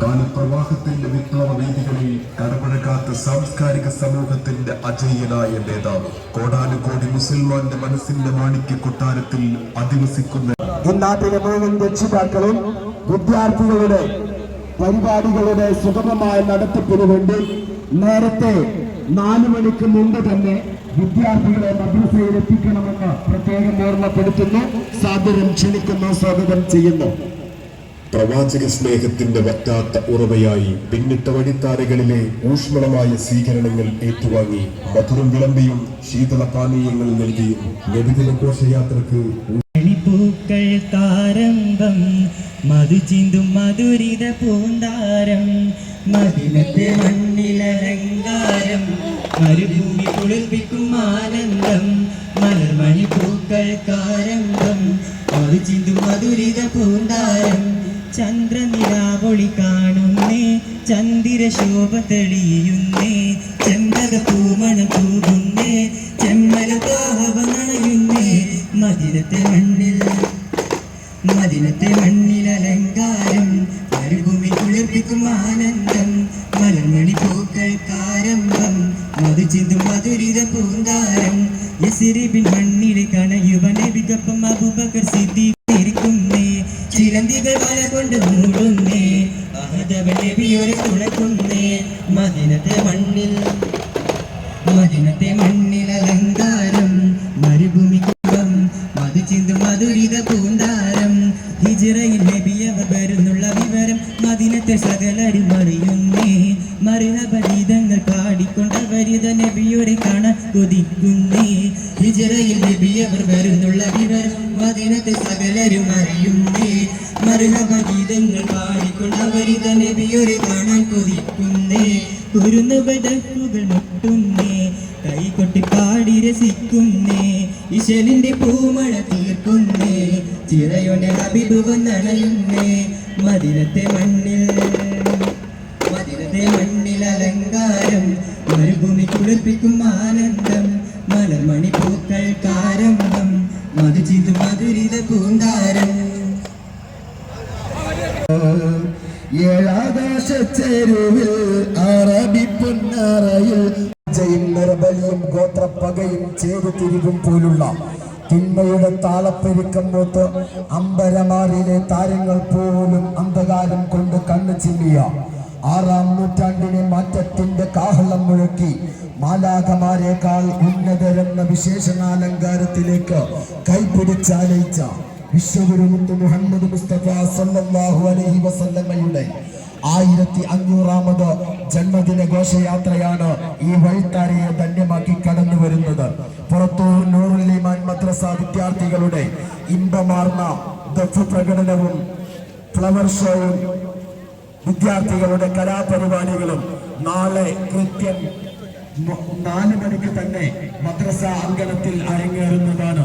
കാലപ്രവാഹത്തിന്റെ വിപ്ലവ വേദികളിൽ കടമഴക്കാത്ത സാംസ്കാരിക സമൂഹത്തിന്റെ അജയ്യനായ നേതാവ്. കോടാനുകോടി മുസൽമാന്റെ മനസ്സിന്റെ മാണിക്യ കൊട്ടാരത്തിൽ അധിവസിക്കുന്ന നാട്ടിലെ മുഴുവൻ രക്ഷിതാക്കളും വിദ്യാർത്ഥികളുടെ പരിപാടികളുടെ സുഗമമായ നടത്തിപ്പിന് വേണ്ടി നേരത്തെ നാലു മണിക്ക് മുമ്പ് തന്നെ വിദ്യാർത്ഥികളെ മദ്രസയിൽ എത്തിക്കണമെന്ന് പ്രത്യേകം ഓർമ്മപ്പെടുത്തുന്നു. സാദരം ക്ഷണിക്കുന്നു സ്വാഗതം ചെയ്യുന്നു. പ്രവാചക സ്നേഹത്തിന്റെ വറ്റാത്ത ഉറവയായി പിന്നിട്ട വഴിത്താരകളിലെ ഊഷ്മളമായ സ്വീകരണങ്ങൾ ഏറ്റുവാങ്ങി മധുരം വിളമ്പിയും ശീതള പാനീയങ്ങൾ നൽകിയും നബിദിന ഘോഷയാത്രക്ക് പൂക്കൾ താരംഭം മധുചിന്തും മധുരിത പൂന്താരം മദിനത്തെ മണ്ണിലലങ്കാരം മരുഭൂമി കുളിർപ്പിക്കും ആനന്ദം മലർമണി പൂക്കൾ കാരംഗം ഒരു ചിന്തു മധുരിത പൂന്താരം. ചന്ദ്രനിരാവൊളി കാണുന്നേ ചന്ദിര ശോഭ തെളിയുന്നേ ചെമ്പക പൂമണം പൂകുന്നേ ചെമ്മല പാവ നനയുന്നേ മദിനത്തെ മണ്ണിൽ മദിനത്തെ മണ്ണിലലങ്കാരം മരുഭൂമി കുളിർപ്പിക്കും ആനന്ദം മലർമണി പൂക്കൾ കാരംഭം മധു ചിന്തും മധുരിത പൂന്താരം. യസിരിബിൻ മണ്ണിൽ കണയുവ വികപ്പം അബൂബക്കർ സിദ്ദീഖിരിക്കുന്നേ ചിലന്തികൾ വല കൊണ്ട് മൂടുന്നേ അഹദവൻ നബിയോരെ തുണക്കുന്നേ മദിനത്തെ മണ്ണിൽ മദിനത്തെ മണ്ണിലലങ്കാരം മരുഭൂമി കുളം മധു ചിന്തു മധുരിത പൂന്താരം മദിനത്തെ സകലരും പരീതങ്ങൾ പാടിക്കൊണ്ട് വരിത നബിയുടെ കാണ കൊതിക്കുന്നേ. ഹിജിറയിൽ നബിയവർ വരുന്നുള്ള വിവരം മദിനത്തെ സകലരും അറിയുന്നേ. മരണപരീതങ്ങൾ പാടിക്കൊണ്ട് വരിത നബിയുടെ കാണാൻ കൊതിക്കുന്നേ. കുരുന്നുകൾ മുട്ടുന്നേ. കൈകൊട്ടി പാടി രസിക്കുന്നേ. ഇശലിന്റെ പൂമഴ തീർക്കുന്നേ. ചിറയുടെ ഹബിബ് വന്നണയുന്നേ. മദിനത്തെ മണ്ണിൽ മദിനത്തെ മണ്ണിൽ അലങ്കാരം. മരുഭൂമി കുളിപ്പിക്കും ആനന്ദം. മലർമണി പൂക്കൾ കാരംഭം. മധു ചിന്തു മധുരിത പൂന്താരം ഏഴാകാശച്ചെരുവിൽ അറബി പൊന്നറയിൽ ജയും നിറബലിയും ഗോത്രപ്പകയും പോലുള്ള തിന്മയുടെ താളപ്പെരുക്കം മൂത്ത് അമ്പരമാറിലെ താരങ്ങൾ പോലും അന്ധകാരം കൊണ്ട് കണ്ണു ചിമ്മിയ. ആറാം നൂറ്റാണ്ടിനെ മാറ്റത്തിന്റെ കാഹളം മുഴക്കി മാലാകമാരേക്കാൾ ഉന്നതരെന്ന വിശേഷണാലങ്കാരത്തിലേക്ക് കൈപിടിച്ചാലയിച്ച വിശ്വഗുരുമുത്ത് മുഹമ്മദ് മുസ്തഫ സല്ലല്ലാഹു അലൈഹി വസല്ലമയുടെ ആയിരത്തി അഞ്ഞൂറാമത് ജന്മദിന ഘോഷയാത്രയാണ് ഈ വഴിത്താരയെ ധന്യമാക്കി കടന്നു വരുന്നത്. പുറത്തൂർ നൂറുലിമാൻ മദ്രസ വിദ്യാർത്ഥികളുടെ ഇമ്പമാർന്ന ദഫ് പ്രകടനവും ഫ്ലവർ ഷോയും വിദ്യാർത്ഥികളുടെ കലാപരിപാടികളും നാളെ കൃത്യം നാല് മണിക്ക് തന്നെ മദ്രസ അങ്കണത്തിൽ അരങ്ങേറുന്നതാണ്.